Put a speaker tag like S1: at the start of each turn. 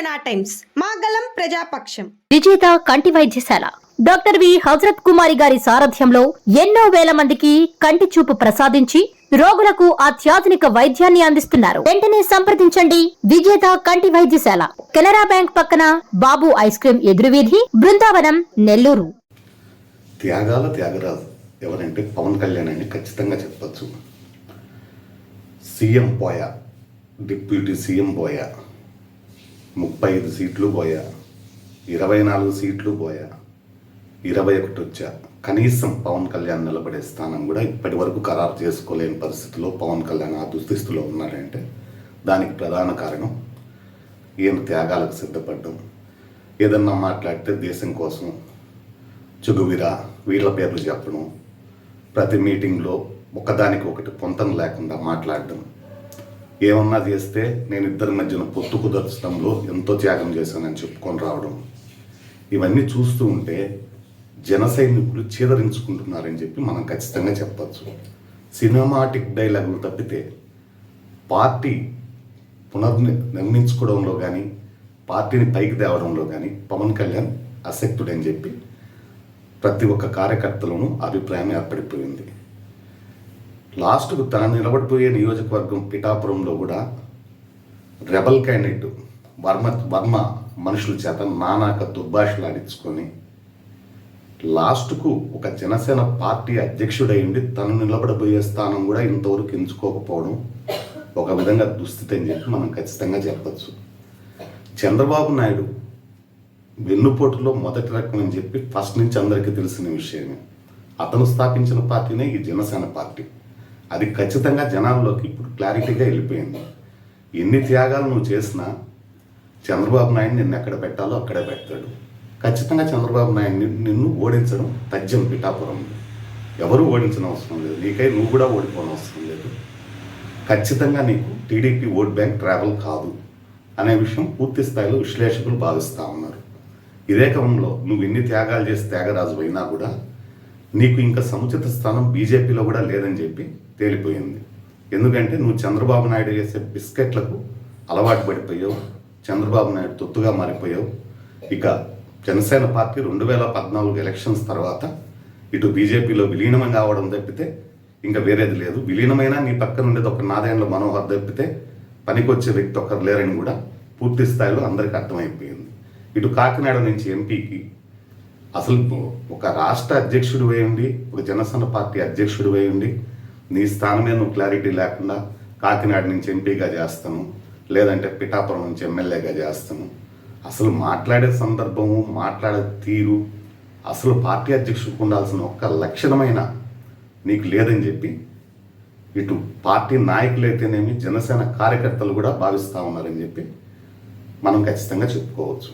S1: జనా టైమ్స్. మాగలం ప్రజాపక్షం.
S2: విజేత కంటి వైద్యశాల. Doctor V. హజరత్ కుమారి గారి సారథ్యంలో ఎన్నో వేల మందికి కంటి చూపు ప్రసాదించి రోగులకు అత్యాధునిక వైద్యాన్ని అందిస్తున్నారు. వెంటనే సంప్రదించండి విజేత కంటి వైద్యశాల. కెనరా బ్యాంక్ పక్కన బాబు ఐస్ క్రీం ఎదురువీధి బృందావనం నెల్లూరు.
S3: త్యాగాల త్యాగరాజు. ఎవరంటే పవన్ కళ్యాణ్ అని ఖచ్చితంగా చెప్పచ్చు. సీఎం పోయా డిప్యూటీ సీఎం పోయా ముప్పై ఐదు సీట్లు పోయా. ఇరవై నాలుగు సీట్లు పోయా. ఇరవై ఒకటి వచ్చా. కనీసం పవన్ కళ్యాణ్ నిలబడే స్థానం కూడా ఇప్పటి వరకు ఖరారు చేసుకోలేని పరిస్థితిలో పవన్ కళ్యాణ్ ఆ దుస్థితిలో ఉన్నాడంటే దానికి ప్రధాన కారణం ఈయన త్యాగాలకు సిద్ధపడ్డం. ఏదన్నా మాట్లాడితే దేశం కోసం చుగువిరా వీళ్ళ పేర్లు చెప్పడం ప్రతి మీటింగ్లో ఒకదానికి ఒకటి పొంతం లేకుండా మాట్లాడడం ఏమన్నా చేస్తే నేను ఇద్దరి మధ్యన పొత్తు కుదర్చడంలో ఎంతో త్యాగం చేశానని చెప్పుకొని రావడం. ఇవన్నీ చూస్తూ ఉంటే జన సైనికులు చీదరించుకుంటున్నారని చెప్పి మనం ఖచ్చితంగా చెప్పచ్చు. సినిమాటిక్ డైలాగులు తప్పితే పార్టీ పునర్ని నిర్మించుకోవడంలో కానీ పార్టీని పైకి తేవడంలో కానీ పవన్ కళ్యాణ్ అసక్తుడని చెప్పి ప్రతి ఒక్క కార్యకర్తలను అభిప్రాయం ఏర్పడిపోయింది. లాస్ట్కు తన నిలబడిపోయే నియోజకవర్గం పిఠాపురంలో కూడా రెబల్ క్యాండిడేట్ వర్మ వర్మ మనుషుల చేత నానాక దుర్భాషలాడించుకొని లాస్ట్కు ఒక జనసేన పార్టీ అధ్యక్షుడైండి తను నిలబడబోయే స్థానం కూడా ఇంతవరకు ఎంచుకోకపోవడం ఒక విధంగా దుస్థితి అని చెప్పి మనం ఖచ్చితంగా చెప్పచ్చు. చంద్రబాబు నాయుడు వెన్నుపోటులో మొదటి రకం అని చెప్పి ఫస్ట్ నుంచి అందరికీ తెలిసిన విషయమే. అతను స్థాపించిన పార్టీనే ఈ జనసేన పార్టీ. అది ఖచ్చితంగా జనాల్లోకి ఇప్పుడు క్లారిటీగా వెళ్ళిపోయింది. ఎన్ని త్యాగాలు నువ్వు చేసినా చంద్రబాబు నాయుడు నిన్ను ఎక్కడ పెట్టాలో అక్కడే పెడతాడు. ఖచ్చితంగా చంద్రబాబు నాయుడు నిన్ను ఓడించడం తథ్యం పిఠాపురం. ఎవరు ఓడించిన అవసరం లేదు. నీకై నువ్వు కూడా ఓడిపోవడం అవసరం లేదు. ఖచ్చితంగా నీకు టీడీపీ ఓట్ బ్యాంక్ ట్రావెల్ కాదు అనే విషయం పూర్తి స్థాయిలో విశ్లేషకులు భావిస్తూ ఉన్నారు. ఇదే క్రమంలో నువ్వు ఎన్ని త్యాగాలు చేసి త్యాగరాజు అయినా కూడా నీకు ఇంకా సముచిత స్థానం బీజేపీలో కూడా లేదని చెప్పి తేలిపోయింది. ఎందుకంటే నువ్వు చంద్రబాబు నాయుడు చేసే బిస్కెట్లకు అలవాటు పడిపోయావు చంద్రబాబు నాయుడు తొత్తుగా మారిపోయావు. ఇక జనసేన పార్టీ రెండు వేల పద్నాలుగు ఎలక్షన్స్ తర్వాత ఇటు బీజేపీలో విలీనం కావడం తప్పితే ఇంకా వేరేది లేదు. విలీనమైన నీ పక్కన ఉండేది ఒక నాదేండ్ల మనోహర్ తప్పితే పనికొచ్చే వ్యక్తి ఒకరు లేరని కూడా పూర్తి స్థాయిలో అందరికీ అర్థమైపోయింది. ఇటు కాకినాడ నుంచి ఎంపీకి అసలు ఒక రాష్ట్ర అధ్యక్షుడు వేయండి ఒక జనసేన పార్టీ అధ్యక్షుడు వేయండి నీ స్థానమే నువ్వు క్లారిటీ లేకుండా కాకినాడ నుంచి ఎంపీగా చేస్తాను లేదంటే పిఠాపురం నుంచి ఎమ్మెల్యేగా చేస్తాను. అసలు మాట్లాడే సందర్భము మాట్లాడే తీరు అసలు పార్టీ అధ్యక్షుడికి ఉండాల్సిన ఒక్క లక్షణమైన నీకు లేదని చెప్పి ఇటు పార్టీ నాయకులైతేనేమి జనసేన కార్యకర్తలు కూడా భావిస్తూ ఉన్నారని చెప్పి మనం ఖచ్చితంగా చెప్పుకోవచ్చు.